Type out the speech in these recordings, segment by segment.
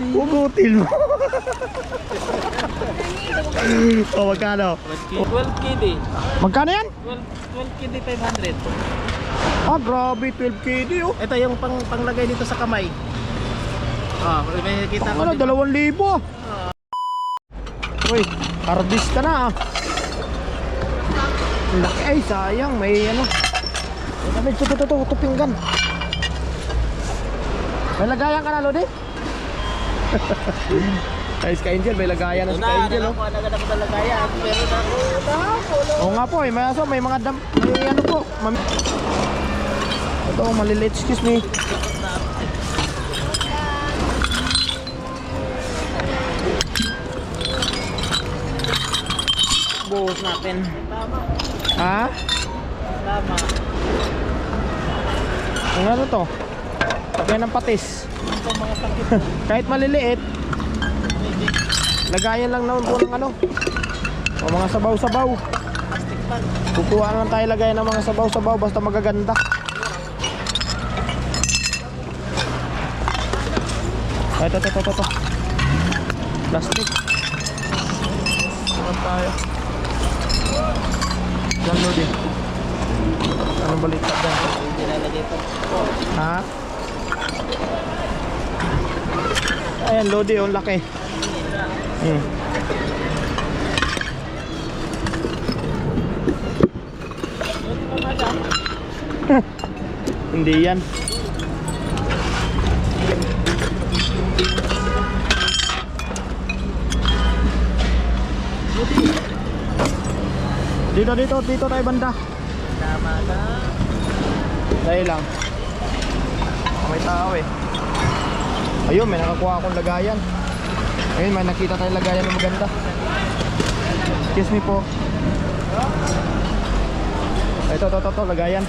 Hugutin mo. o, magkano? 12 KD. Magkano yan? 12, 12 KD 500. Ah, grabe, 12 KD oh. Ito yung pang panglagay dito sa kamay. Ah, may kita ko. Ano, di ba? dalawang libo. Uy, hardista na ah. Laki ay, sayang. May ano. May damit, ito, ito, ito, ito, pinggan. May lagayan ka na, Lodi? Ay, si Angel, may lagayan na si na, Angel, oh. ano ko, naganda ko talaga yan. Pero na ako, na Oo nga po, eh, may aso, may mga dam, may ano po. Mam ito, maliliit, excuse me. Buhos natin. Tama. Ha? Tama. Ano to? Lagyan ng patis. Kahit maliliit, lagayan lang naman po ng ano. O mga sabaw-sabaw. Kukuha naman tayo lagayan ng mga sabaw-sabaw basta magaganda. Ay, ito, ito, ito, ito. Plastic. Saan tayo? Diyan, Lodi. Anong baliktad dyan? Nilalagay pa. Ha? Ayan, Lodi, yung laki. Hmm. Hindi yan. Dito, dito, dito tayo banda. Tama na. Dahil lang. May tao eh. Ayun, may nakakuha akong lagayan. Ayun, may nakita tayong lagayan na maganda. Excuse me po. Ito, ito, ito, ito lagayan.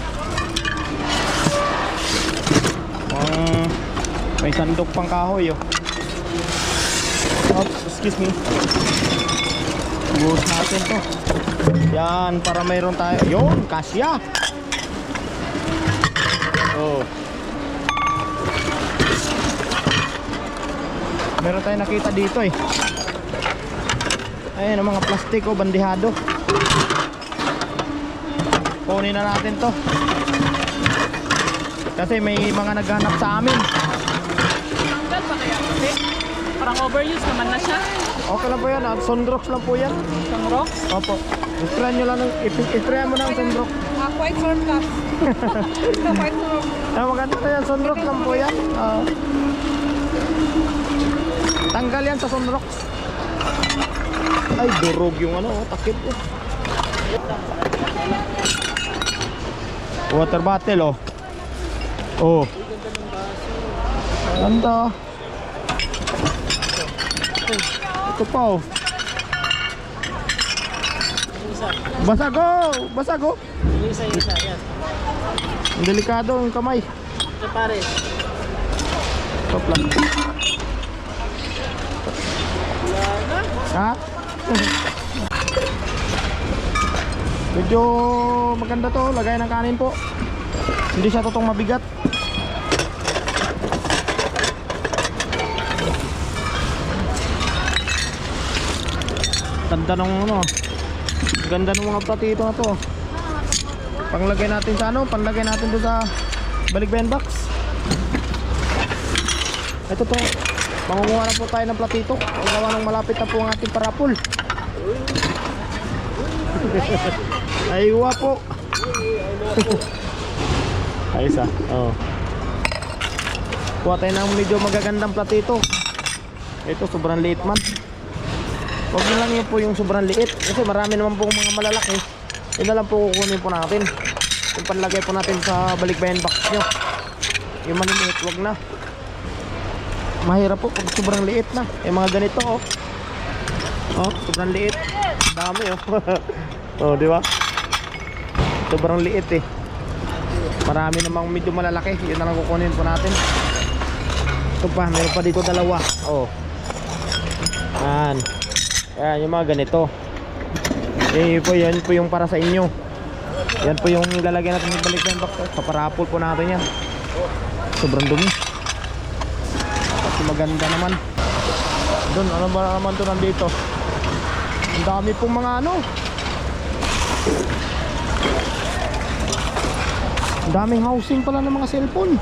Um, may sandok pang kahoy oh. Oops, excuse me. Buhos natin to. Yan, para mayroon tayo. Yun, kasya. Oh. Meron tayong nakita dito eh. Ayun ang mga plastiko, bandihado. Kunin na natin to. Kasi may mga naghanap sa amin. Tanggal pa kaya kasi parang overuse naman na siya. Okay lang po yan, ah. Sunrox lang po yan. Rocks. Opo. I-try nyo lang, i-try mo ng sunrox. Ah, quite short cup. quite short. Ah, maganda na yan, sunrox lang po yan. Ah. Tanggal yan sa sunrox. Ay, durog yung ano, oh, takip oh. Water bottle oh. Oh. Ganda. Ito pa oh. Basag oh! Basag oh! Yung isa, isa. Yan. Ang delikado yung kamay. Ito pare. Stop lang. Ha? Medyo maganda to, lagay ng kanin po. Hindi siya totoong mabigat. Ganda ng ano. Ganda ng mga platito na to. Panglagay natin sa ano, panglagay natin doon sa balikbayan box. Ito to. Mangunguha na po tayo ng platito. Gawa ng malapit na po ang ating parapol. Aywa po. Ayos ah. Oo. Kuha tayo ng medyo magagandang platito. Ito sobrang liit man. Huwag na lang yun po yung sobrang liit. Kasi marami naman po mga malalaki. Yun na lang po kukunin po natin. Yung panlagay po natin sa balikbayan box nyo. Yung maliliit, wag na mahirap po pag sobrang liit na. Yung mga ganito oh. Oh sobrang liit. Dami oh. Oh di ba? Sobrang liit eh. Marami namang medyo malalaki. Yun na lang kukunin po natin. Ito pa meron pa dito dalawa. Oh. Yan. Yan yung mga ganito. Eh po yan po yung para sa inyo. Yan po yung ilalagay natin sa balik ng box paparapol po natin yan. Sobrang dumi maganda naman Doon, ano ba naman to nandito? Ang dami pong mga ano. Ang daming housing pala ng mga cellphone.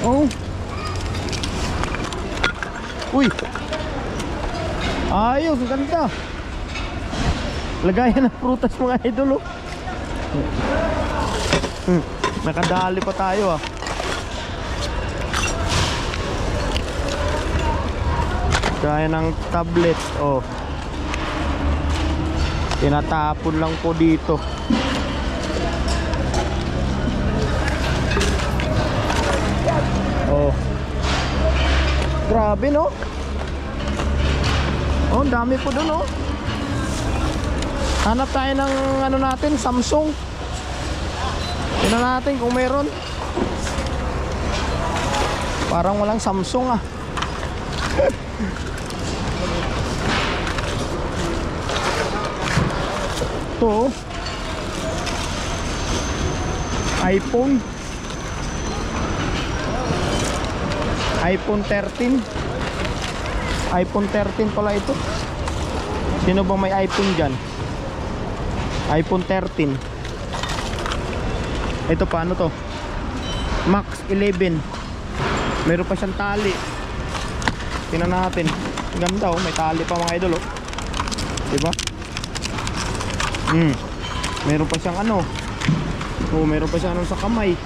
Oh. Uy. Ayos, ang ganda. Lagayan ng prutas mga idol oh. Hmm, nakadali pa tayo ah. Gaya ng tablet oh. Tinatapon lang po dito. Oh. Grabe no? Oh, dami po doon oh. Hanap tayo ng ano natin, Samsung. Tingnan natin kung meron. Parang walang Samsung ah. Ito oh. iPhone. iPhone 13. iPhone 13 pala ito. Sino bang may iPhone dyan? iPhone 13 ito paano to? Max 11 meron pa siyang tali. Tingnan natin. Ganda oh. May tali pa mga idol oh. Diba? Hmm. Meron pa siyang ano? Oh meron pa siyang ano sa kamay.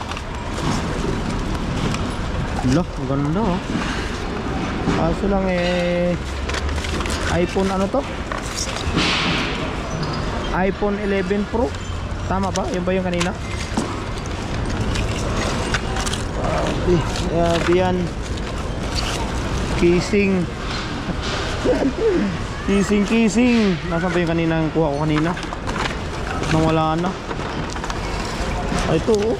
Ang ganda oh. Kaso lang eh iPhone ano to iPhone 11 Pro. Tama ba? Yun ba yung kanina? Grabe. Grabe yan. Kissing. Kissing kissing. Nasaan ba yung kanina ang kuha ko kanina? Nawala na. Ay ito oh.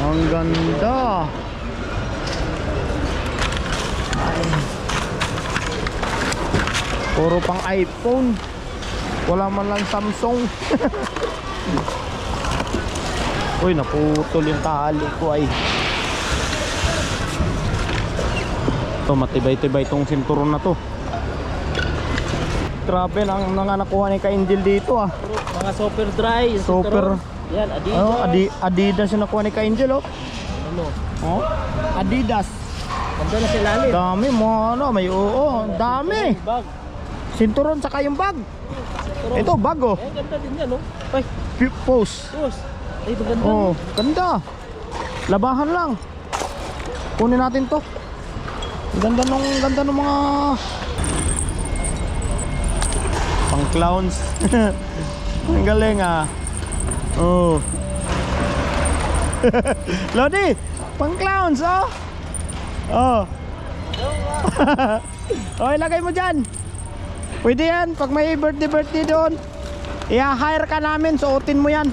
Ang ganda Puro pang iPhone. Wala man lang Samsung. Uy, naputol yung tali ko ay. Ito, matibay-tibay tong sinturon na to. Grabe, nang mga nakuha ni Ka-Angel dito ah. Mga super dry. Super. sinturon. Yan, Adidas. Ano, Adi Adidas yung nakuha ni Ka-Angel oh. Ano? oh. Adidas. Ganda na sila lalim. Dami mo ano, may oo, dami. Bag. Sinturon saka yung bag. Sinturon. Ito, bag oh. Eh, ganda din yan, oh. Ay, Post. sus. Ay, maganda. Oh, ganda. Labahan lang. Kunin natin 'to. Ganda nung ganda nung mga pang clowns. Ang galing ah. Oh. Lodi, pang clowns oh. Oh. oh, ilagay mo diyan. Pwede yan pag may birthday birthday doon. I-hire ka namin, suotin mo yan.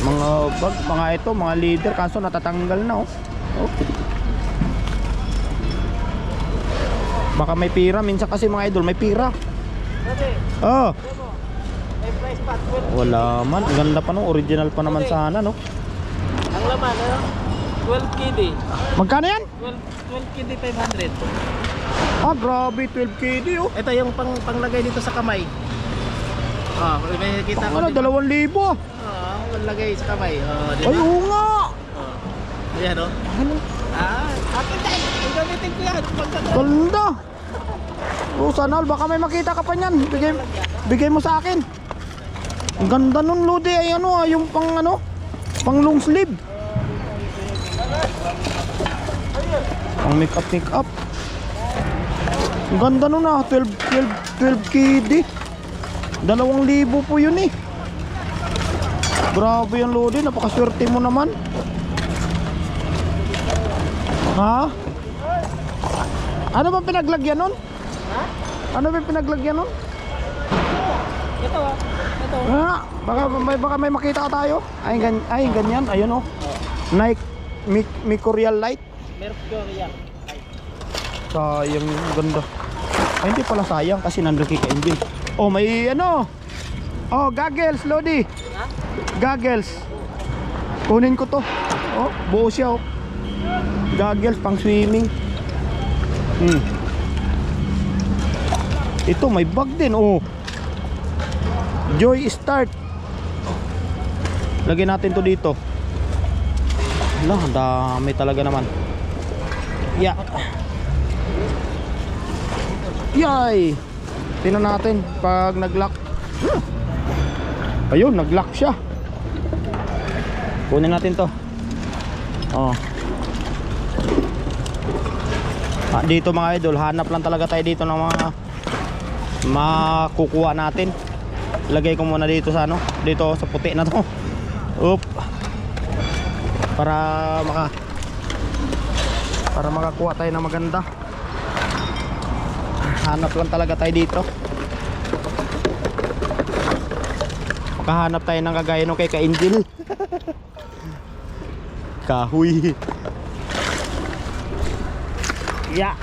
Mga bag, mga ito, mga leader kaso natatanggal na oh. oh. Baka may pira, minsan kasi mga idol may pira. Oh, may price pa. 12. wala man. Ganda pa no, original pa naman sana no. Ang laman, ano? 12 KD. Magkano yan? 12, 12 KD 500. Ah, grabe, 12 KD oh. Ito yung pang panglagay dito sa kamay. Ah, may kita ko. Ano, di ba? 2,000 ah. Panglagay sa kamay. Oh, di Ay, oo nga. Oh. Ayan, oh. Ano? Ah, akin din. Ang gamitin ko yan. Ganda. Oh, sana all, baka may makita ka pa niyan. Bigay, bigay mo sa akin. Ang ganda nun, Lodi. Ay ano, ah, yung pang ano, pang long sleeve. Pang make up, make up. Ang ganda nun ah, 12, 12, 12 KD. Dalawang libo po yun eh. Grabe yan, Lodi. Napakaswerte mo naman. Ha? Ano ba pinaglagyan nun? Ha? Ano ba pinaglagyan nun? Ito ah. Ito. Ah, baka may baka may makita tayo. Ay gan ay ganyan, ayun oh. Nike Mic Micorial Light. Mercury yan. Sayang yung ganda. Ay, hindi pala sayang kasi nandun kay Angel. Oh, may ano? Oh, goggles, Lodi. Goggles. Kunin ko to. Oh, buo siya oh. Goggles pang swimming. Hmm. Ito may bag din oh. Joy Start. Lagyan natin to dito. Ang dami talaga naman. Yeah. Yay! Tingnan natin pag nag-lock. Ayun, nag-lock siya. Kunin natin to. Oh. Ah, dito mga idol, hanap lang talaga tayo dito ng mga makukuha natin. Lagay ko muna dito sa ano, dito sa puti na to. Oop. Para maka para makakuha tayo ng maganda. Hanap lang talaga tayo dito. Makahanap tayo ng kagaya nung kay Ka-Angel. Kahoy. Ya.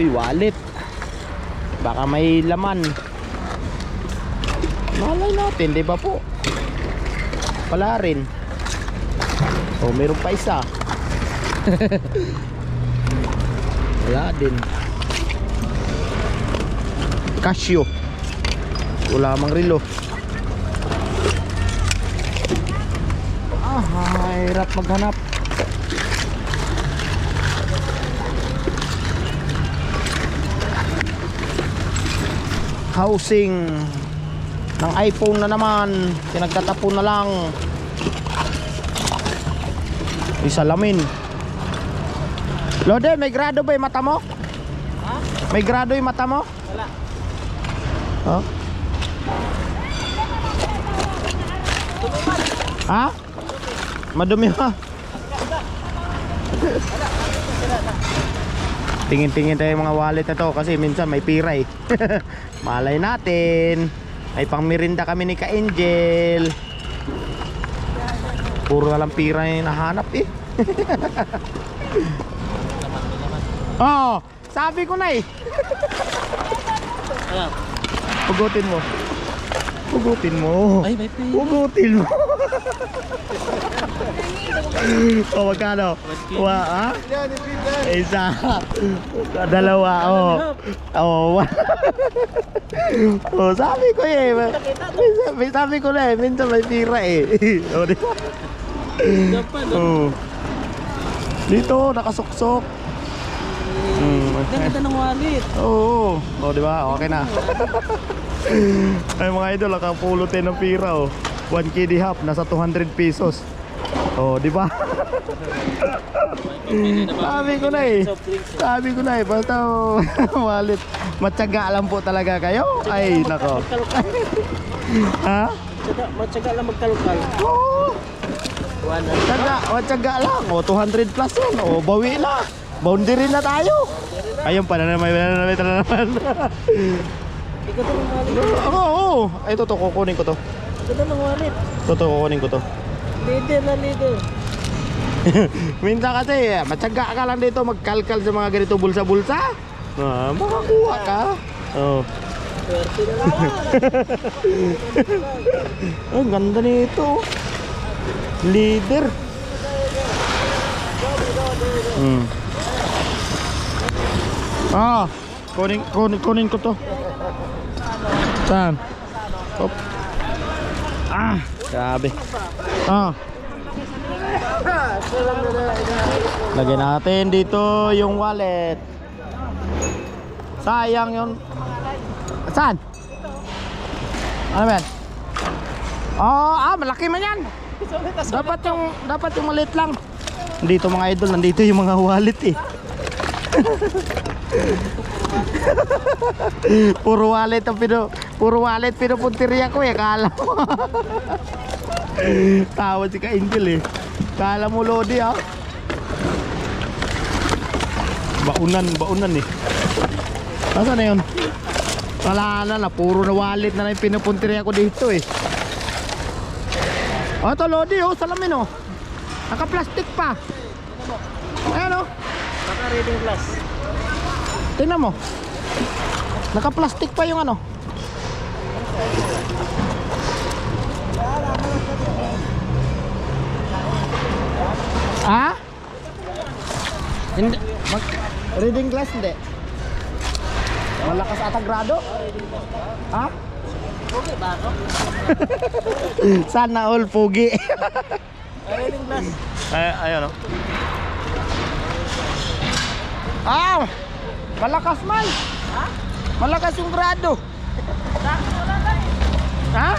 Uy, wallet. Baka may laman. Malay natin, di po? Pala rin. Oh, meron pa isa. Wala din. Casio. Wala mang relo. Ah, hirap maghanap. Housing ng iPhone na naman. Pinagtatapon na lang. Isalamin. Lode, may grado ba yung mata mo? May grado yung mata mo? Wala. Ha? Ha? Madumi ha? Tingin-tingin tayo mga wallet na to kasi minsan may pira eh. Malay natin. May pangmirinda kami ni Ka-Angel. Puro na lang pira yung nahanap eh. oh, sabi ko na eh. Ayan. Pugutin mo. Pugutin mo. Ay, may pay. Pugutin mo. o magkano? Wa, ha? Isa. Dalawa, oh. Oh, wa- oh, sabi ko eh. May sabi ko na eh. Minsan may pira eh. o, di ba? Oh. Dito, nakasuksok. Ganda ng wallet. Oo. Oh, di ba? Okay na. Ay mga idol, nakapulot tayo ng pira oh. 1 KD half, nasa 200 pesos. Oh, di ba? Sabi ko na eh. Sabi ko na eh, basta oh, wallet. Matyaga lang po talaga kayo. Ay, nako. ha? Matyaga, lang magkalkal. Oo. Tyaga, matyaga lang. Oh, 200 plus yun. Oh, bawi na. Boundary na tayo. Ayun pa na naman, na naman, na naman. Ikaw to ng wallet. Oo, oo. Ay, ito, to, kukunin ko to. Ganda ng wallet. Ito, to, kukunin ko to. Leader na leader. Minsan kasi, matyaga ka lang dito magkalkal sa mga ganito bulsa-bulsa. Ah, makakuha ka. Oh. Swerte na lang. Ang ganda nito. Leader. Hmm. Ah, kunin, kunin, kunin ko to. Saan? Op. Ah, grabe. Ah. Lagyan natin dito yung wallet. Sayang yun. Saan? Ano ba yan? Oh, ah, malaki man yan. Dapat yung dapat yung maliit lang. Dito mga idol, nandito yung mga wallet eh. puro wallet ang pino, puro wallet pinupuntirya ko eh, kala mo. Tawad si Ka-Angel eh. Kala mo Lodi ah. Baunan, baunan eh. Nasaan na yun? Wala na na, puro na wallet na lang pinupuntirya ko dito eh. Oh, ito Lodi oh, salamin oh. Naka-plastic pa. Ayan oh. Naka reading glass. Tingnan mo. Naka-plastic pa yung ano. Ha? Hindi. Mag reading class hindi. Malakas ata grado? Ha? Okay ba ako? Sana all pugi. Reading class. Ay, ayun oh. Ah! Malakas man. Ha? Malakas yung grado. Ha?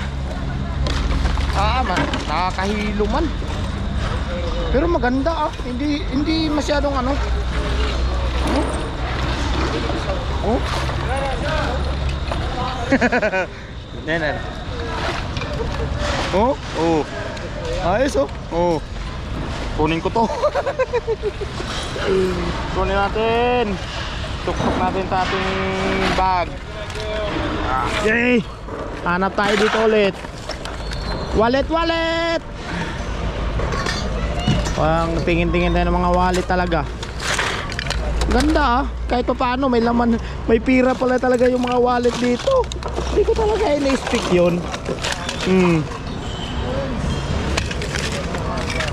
Ah, man. Nakakahilo man. Pero maganda ah. Hindi hindi masyadong ano. Oh. Oh. Nener. Oh, oh. Ayos oh. Oh. Kunin ko to. Kunin natin. Tuktok natin sa ating bag. Okay. Hanap tayo dito ulit. Wallet, wallet! Pang tingin-tingin tayo ng mga wallet talaga. Ganda ah. Kahit pa paano may laman, may pira pala talaga yung mga wallet dito. Hindi ko talaga in-speak yun. Hmm.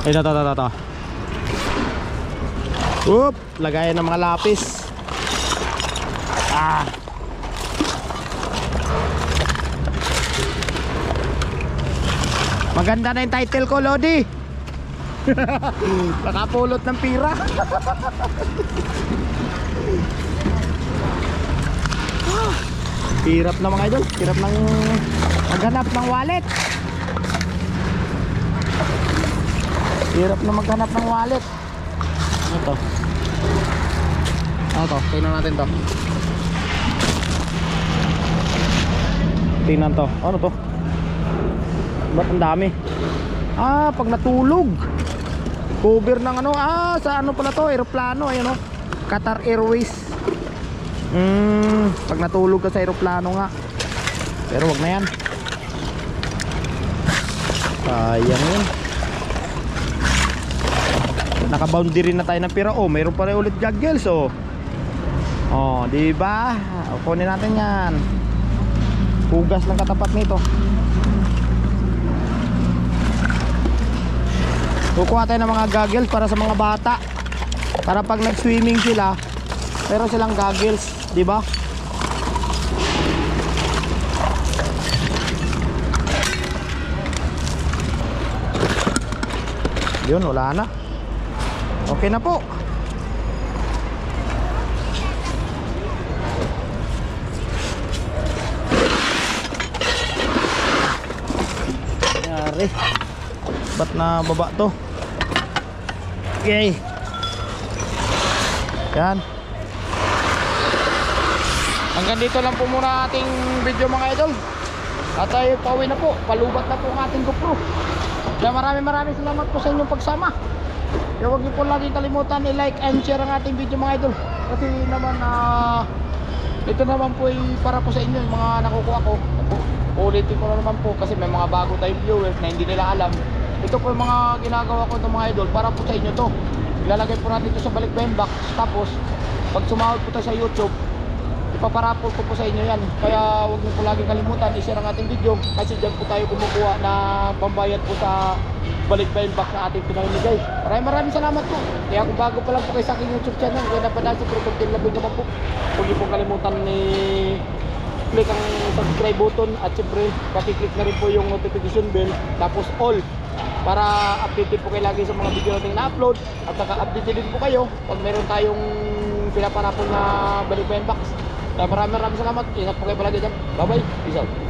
Ito, ito, ito, ito. Oop, lagayan ng mga lapis. Maganda na yung title ko, Lodi. Nakapulot ng pira. Hirap na mga idol. Hirap ng maghanap ng wallet. Hirap na maghanap ng wallet. Ano to? Ano to? Tingnan natin to. Tingnan to. Ano to? Ba't ang dami? Ah, pag natulog. Cover ng ano? Ah, sa ano pala to? Aeroplano. Ayun oh. Qatar Airways. Hmm, pag natulog ka sa aeroplano nga. Pero wag na yan. Sayang yun. Naka-boundary na tayo ng pira. Oh, mayroon pa rin ulit juggles oh. Oh, di ba? Kunin natin 'yan. Hugas lang katapat nito. Kukuha tayo ng mga goggles para sa mga bata. Para pag nag-swimming sila, meron silang goggles, di ba? Yun, wala na. Okay na po. Yari. Ba't na baba to? Okay. Yan. Hanggang dito lang po muna ating video mga idol. At tayo pauwi na po. Palubat na po ang ating GoPro. Kaya maraming maraming salamat po sa inyong pagsama. Kaya huwag niyo po lagi kalimutan i-like and share ang ating video mga idol. Kasi naman ah ito naman po para po sa inyo yung mga nakukuha ko. Ulitin ko na naman po kasi may mga bago tayong viewers na hindi nila alam. Ito po yung mga ginagawa ko ng mga idol para po sa inyo to. Ilalagay po natin ito sa balikbayan box. Tapos, pag sumahod po tayo sa YouTube, ipaparapol ko po sa inyo yan. Kaya huwag niyo po lagi kalimutan, i-share ang ating video kasi dyan po tayo kumukuha na pambayad po sa balikbayan box na ating pinamimigay. Maraming maraming salamat po. Kaya kung bago pa lang po kayo sa aking YouTube channel, kung napadasi po kung tinlabing naman po, huwag niyo po kalimutan ni click ang subscribe button at syempre pati-click na rin po yung notification bell tapos all para updated po kayo lagi sa mga video natin na-upload at naka-update din po kayo pag meron tayong pinaparapon na balikbayan box. Maraming maraming salamat. Ingat po kayo palagi dyan. Bye bye. Peace out.